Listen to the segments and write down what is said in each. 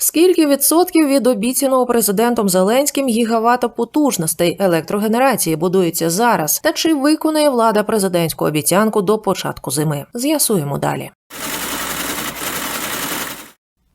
Скільки відсотків від обіцяного президентом Зеленським гігавата потужностей електрогенерації будується зараз? Та чи виконає влада президентську обіцянку до початку зими? З'ясуємо далі.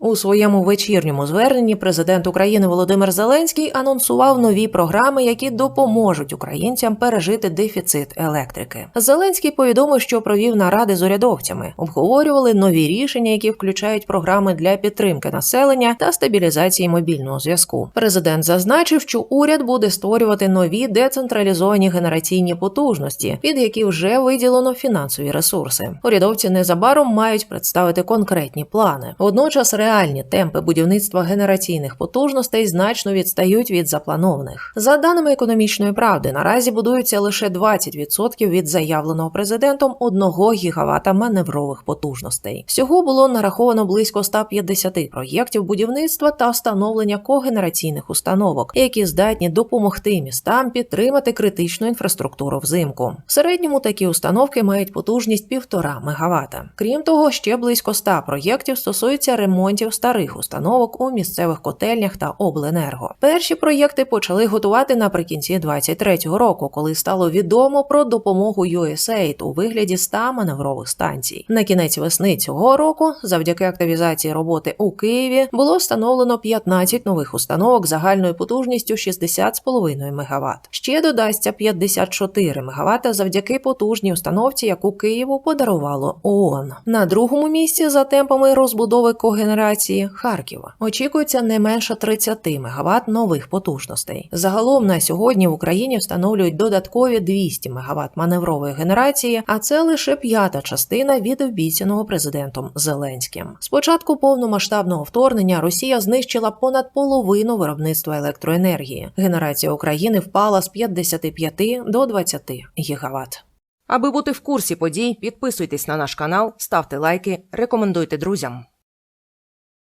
У своєму вечірньому зверненні президент України Володимир Зеленський анонсував нові програми, які допоможуть українцям пережити дефіцит електрики. Зеленський повідомив, що провів наради з урядовцями, обговорювали нові рішення, які включають програми для підтримки населення та стабілізації мобільного зв'язку. Президент зазначив, що уряд буде створювати нові децентралізовані генераційні потужності, під які вже виділено фінансові ресурси. Урядовці незабаром мають представити конкретні плани. Водночас реальні темпи будівництва генераційних потужностей значно відстають від запланованих. За даними економічної правди, наразі будується лише 20% від заявленого президентом 1 гігавата маневрових потужностей. Всього було нараховано близько 150 проєктів будівництва та встановлення когенераційних установок, які здатні допомогти містам підтримати критичну інфраструктуру взимку. В середньому такі установки мають потужність 1,5 мегаватта. Крім того, ще близько 100 проєктів стосуються ремонтів старих установок у місцевих котельнях та обленерго. Перші проєкти почали готувати наприкінці 2023 року, коли стало відомо про допомогу USAID у вигляді 100 маневрових станцій. На кінець весни цього року, завдяки активізації роботи у Києві, було встановлено 15 нових установок загальною потужністю 60,5 МВт. Ще додасться 54 МВт завдяки потужній установці, яку Києву подарувало ООН. На другому місці за темпами розбудови когенерації Харкова очікується не менше 30 МВт нових потужностей. Загалом на сьогодні в Україні встановлюють додаткові 200 МВт маневрової генерації, а це лише п'ята частина від обіцяного президентом Зеленським. З початку повномасштабного вторгнення Росія знищила понад половину виробництва електроенергії. Генерація України впала з 55 до 20 гігават. Аби бути в курсі подій, підписуйтесь на наш канал, ставте лайки, рекомендуйте друзям.